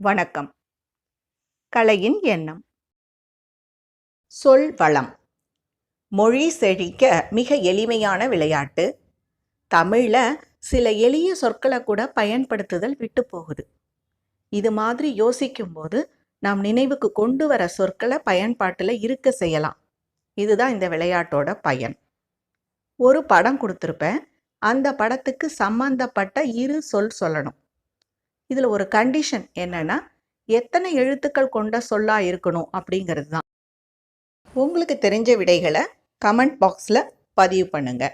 வணக்கம். கலையின் எண்ணம். சொல் வளம். மொழி செழிக்க மிக எளிமையான விளையாட்டு. தமிழில் சில எளிய சொற்களை கூட பயன்படுத்துதல் விட்டு போகுது. இது மாதிரி யோசிக்கும்போது நாம் நினைவுக்கு கொண்டு வர சொற்களை பயன்பாட்டில் இருக்க செய்யலாம். இதுதான் இந்த விளையாட்டோட பயன். ஒரு படம் கொடுத்துருப்பேன். அந்த படத்துக்கு சம்பந்தப்பட்ட இரு சொல் சொல்லணும். இதில் ஒரு கண்டிஷன் என்னன்னா எத்தனை எழுத்துக்கள் கொண்ட சொல்லா இருக்கணும் அப்படிங்கிறது தான். உங்களுக்கு தெரிஞ்ச விடைகளை கமெண்ட் பாக்ஸில் பதிவு பண்ணுங்க.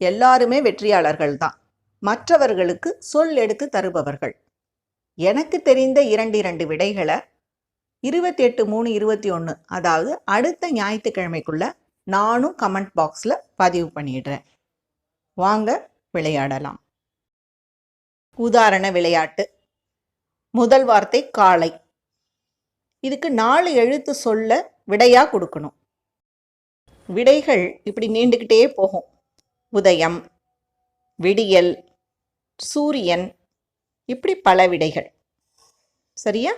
எல்லாருமே வெற்றியாளர்கள் தான். மற்றவர்களுக்கு சொல் எடுத்து தருபவர்கள். எனக்கு தெரிந்த இரண்டு இரண்டு விடைகளை இருபத்தி எட்டு மூணு இருபத்தி ஒன்று அதாவது அடுத்த ஞாயிற்றுக்கிழமைக்குள்ள நானும் கமெண்ட் பாக்ஸில் பதிவு பண்ணிடுறேன். வாங்க விளையாடலாம். உதாரண விளையாட்டு. முதல் வார்த்தை காளை இதுக்கு நாலு எழுத்து சொல்ல விடையா கொடுக்கணும். விடைகள் இப்படி நீண்டுக்கிட்டே போகும். உதயம் விடியல் சூரியன் இப்படி பல விடைகள். சரியா?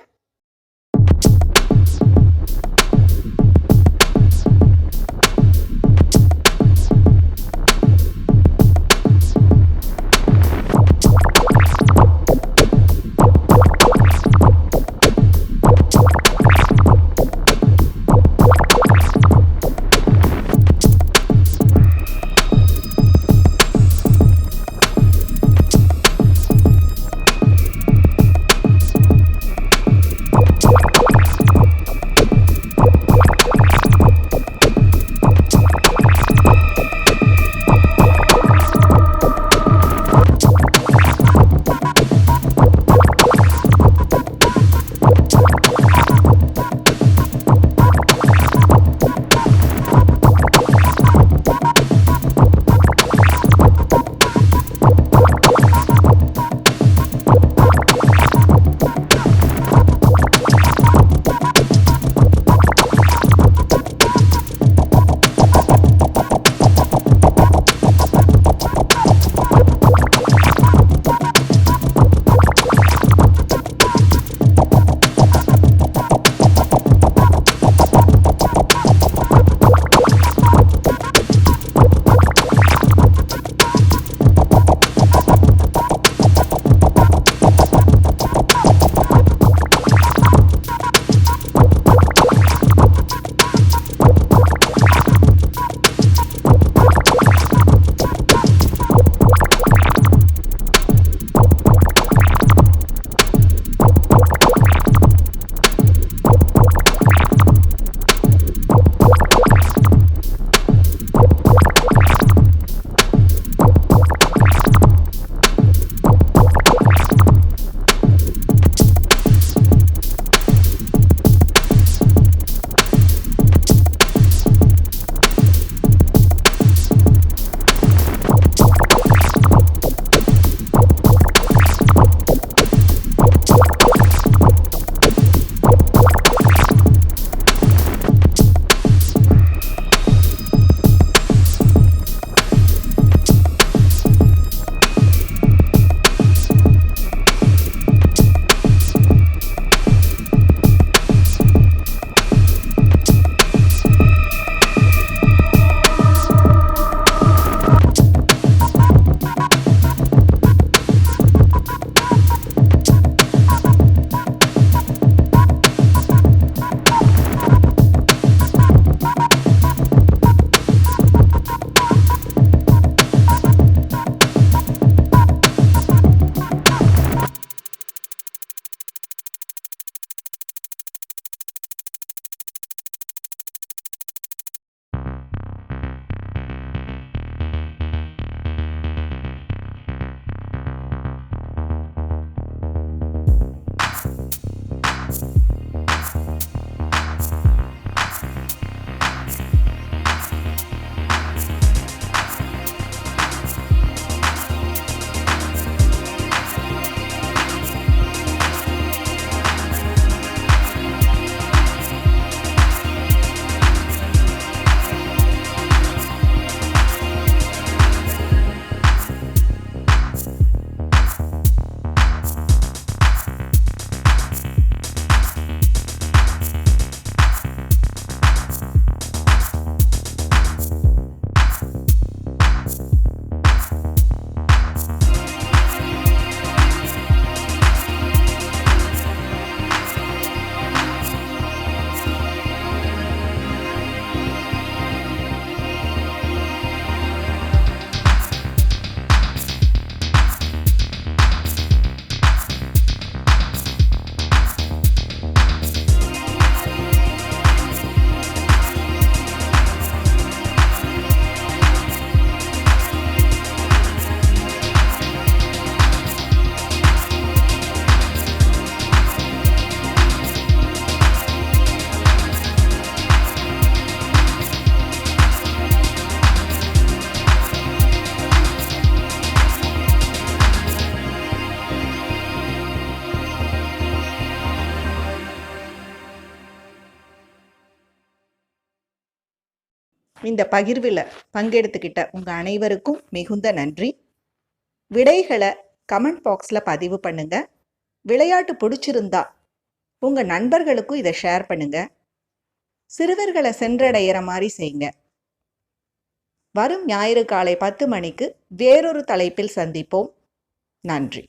இந்த பகிர்வில் பங்கெடுத்துக்கிட்ட உங்கள் அனைவருக்கும் மிகுந்த நன்றி. விடைகளை கமெண்ட் பாக்ஸில் பதிவு பண்ணுங்கள் விளையாட்டு பிடிச்சிருந்தா உங்கள் நண்பர்களுக்கும் இதை ஷேர் பண்ணுங்கள் சிறுவர்களை சென்றடையிற மாதிரி செய்யுங்க வரும் ஞாயிறு காலை பத்து மணிக்கு வேறொரு தலைப்பில் சந்திப்போம். நன்றி.